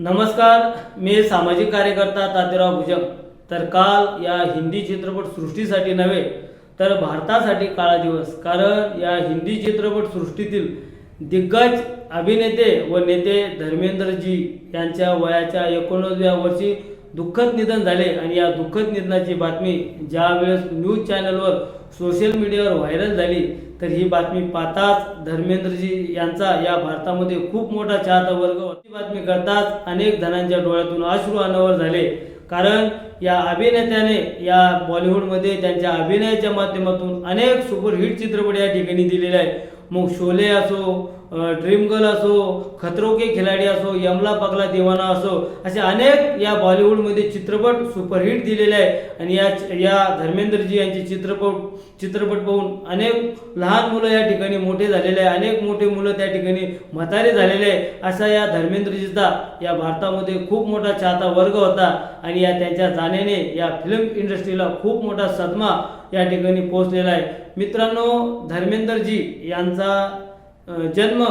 नमस्कार मी सामाजिक कार्यकर्ता तात्याराव भुजंग. तर काल या हिंदी चित्रपट सृष्टीसाठी नव्हे तर भारतासाठी काळा दिवस. कारण या हिंदी चित्रपट सृष्टीतील दिग्गज अभिनेते व नेते धर्मेंद्रजी यांच्या वयाच्या एकोणव्या वर्षी दुःखद निधन झाले. आणि या दुःखद निधनाची बातमी ज्यावेळेस न्यूज चॅनलवर सोशल मीडियावर व्हायरल झाली तर ही बातमी पाहताच धर्मेंद्रजी यांचा या भारतामध्ये खूप मोठा चाहता वर्ग ही बातमी करताच अनेक जणांच्या डोळ्यातून अश्रू अनावर झाले. कारण या अभिनेत्याने या बॉलिवूडमध्ये त्यांच्या अभिनयाच्या माध्यमातून अनेक सुपरहिट चित्रपट या ठिकाणी दिलेले आहे मग शोले असो ड्रीम गर्ल असो खतरो के खिलाडी असो यमला पगला दिवाना असो असे अनेक या बॉलिवूडमध्ये चित्रपट सुपरहिट दिलेले आहे आणि या या धर्मेंद्रजी यांचे चित्रपट चित्रपट पाहून अनेक लहान मुलं या ठिकाणी मोठे झालेले आहे अनेक मोठे मुलं त्या ठिकाणी म्हातारे झालेले आहे असा या धर्मेंद्रजीचा या भारतामध्ये खूप मोठा चाहता वर्ग होता. आणि या त्यांच्या जाण्याने या फिल्म इंडस्ट्रीला खूप मोठा सदमा या ठिकाणी पोहोचलेला आहे. मित्रांनो धर्मेंद्रजी यांचा जन्म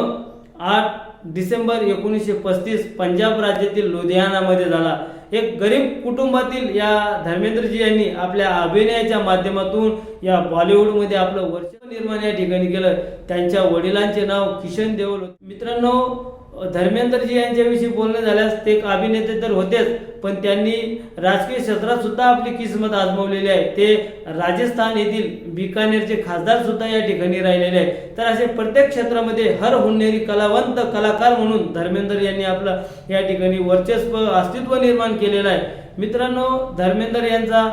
आठ डिसेंबर एकोणीसशे पस्तीस पंजाब राज्यातील लुधियानामध्ये झाला. एक गरीब कुटुंबातील या धर्मेंद्रजी यांनी आपल्या अभिनयाच्या माध्यमातून या बॉलिवूडमध्ये आपलं वर्ष निर्माण या ठिकाणी केलं. त्यांच्या वडिलांचे नाव किशन देओल मित्रांनो धर्मेंद्रजी यांच्याविषयी बोलणं झाल्यास ते एक अभिनेते तर होतेच पण त्यांनी राजकीय क्षेत्रात सुद्धा आपली किस्मत आजमावलेली आहे. ते राजस्थान येथील बिकानेरचे खासदार सुद्धा या ठिकाणी राहिलेले आहे तर असे प्रत्येक क्षेत्रामध्ये हर हुन्नेरी कलावंत कलाकार म्हणून धर्मेंद्र यांनी आपलं या ठिकाणी वर्चस्व अस्तित्व निर्माण केलेलं आहे. मित्रांनो धर्मेंद्र यांचा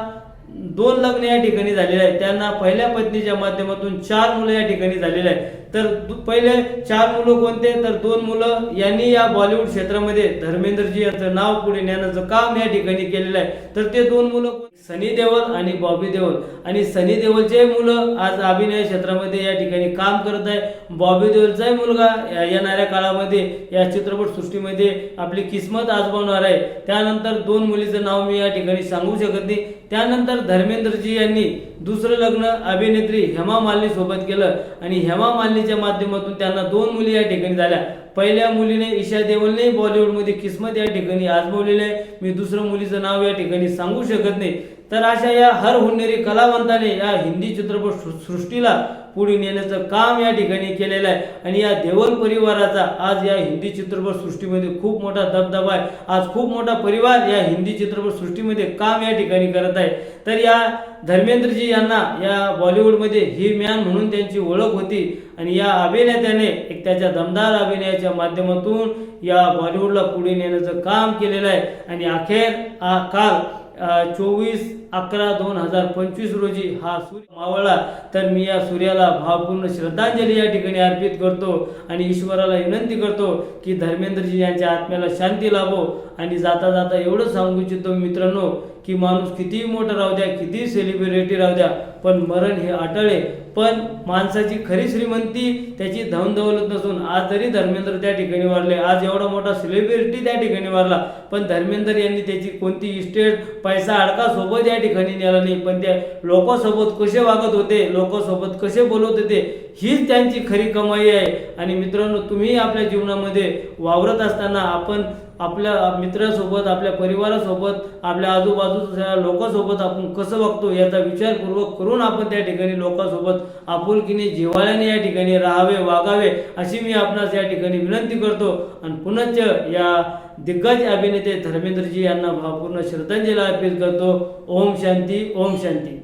दोन लग्न या ठिकाणी झालेले आहे त्यांना पहिल्या पत्नीच्या माध्यमातून चार मुलं या ठिकाणी झालेले आहे तर दु- पहिले चार मुलं कोणते? तर दोन मुलं. यांनी या बॉलिवूड क्षेत्रामध्ये धर्मेंद्रजी यांचं नाव पुढे नेण्याचं काम या ठिकाणी केलेलं आहे. तर ते दोन मुलं सनी देवल आणि बॉबी देवल आणि सनी देवलचे मुलं आज अभिनय क्षेत्रामध्ये या ठिकाणी काम करत आहे. बॉबी देओलचाही मुलगा या- येणाऱ्या काळामध्ये या चित्रपट सृष्टीमध्ये आपली किस्मत आजमावणार आहे. त्यानंतर दोन मुलीचं नाव मी या ठिकाणी सांगू शकत नाही. त्यानंतर धर्मेंद्रजी यांनी दुसरं लग्न अभिनेत्री हेमा मालिनी सोबत केलं. आणि हेमा मालिनी मालिनीच्या माध्यमातून त्यांना दोन मुली या ठिकाणी झाल्या. पहिल्या मुलीने ईशा देवलने बॉलिवूडमध्ये किस्मत या ठिकाणी आजमावलेली आहे. मी दुसरं मुलीचं नाव या ठिकाणी सांगू शकत नाही. तर अशा या हर हुन्नेरी कलावंताने या हिंदी चित्रपट सृष्टीला पुढे नेण्याचं काम या ठिकाणी केलेलं आहे. आणि या देवल परिवाराचा आज या हिंदी चित्रपट सृष्टीमध्ये खूप मोठा दबदबा आहे. आज खूप मोठा परिवार या हिंदी चित्रपट सृष्टीमध्ये काम या ठिकाणी करत आहे. तर या धर्मेंद्रजी यांना या बॉलिवूडमध्ये ही मॅन म्हणून त्यांची ओळख होती. आणि या अभिनेत्याने एक त्याच्या दमदार अभिनयाच्या माध्यमातून या बॉलिवूडला पुढे नेण्याचं काम केलेलं आहे. आणि अखेर हा काल चोवीस अकरा दोन हजार पंचवीस रोजी हा सूर्य मावळला तर मी या सूर्याला भावपूर्ण श्रद्धांजली या ठिकाणी अर्पित करतो आणि ईश्वराला विनंती करतो की धर्मेंद्रजी यांच्या आत्म्याला शांती लाभो. आणि जाता जाता एवढं सांगू इच्छितो मित्रांनो की माणूस कितीही मोठा राहू द्या कितीही सेलिब्रिटी राहू द्या पण मरण हे अटळ. आहे पण माणसाची खरी श्रीमंती त्याची धन दौलत नसून आज जरी धर्मेंद्र त्या ठिकाणी वाढले आज एवढा मोठा सेलिब्रिटी त्या ठिकाणी वाढला पण धर्मेंद्र यांनी त्याची कोणती इस्टेट पैसा अडका सोबत या ठिकाणी नेला नाही. पण त्या लोकांसोबत कसे वागत होते लोकांसोबत कसे बोलत होते हीच त्यांची खरी कमाई आहे. आणि मित्रांनो तुम्ही आपल्या जीवनामध्ये वावरत असताना आपण आपल्या मित्रासोबत आपल्या परिवारासोबत आपल्या आजूबाजूच्या लोकांसोबत आपण कसं वागतो याचा विचारपूर्वक करून आपण त्या ठिकाणी लोकांसोबत आपुलकीने जिव्हाळ्याने या ठिकाणी राहावे वागावे अशी मी आपणास या ठिकाणी विनंती करतो. आणि पुनश्च या दिग्गज अभिनेते धर्मेंद्रजी यांना भावपूर्ण श्रद्धांजली अर्पित करतो. ओम शांती ओम शांती.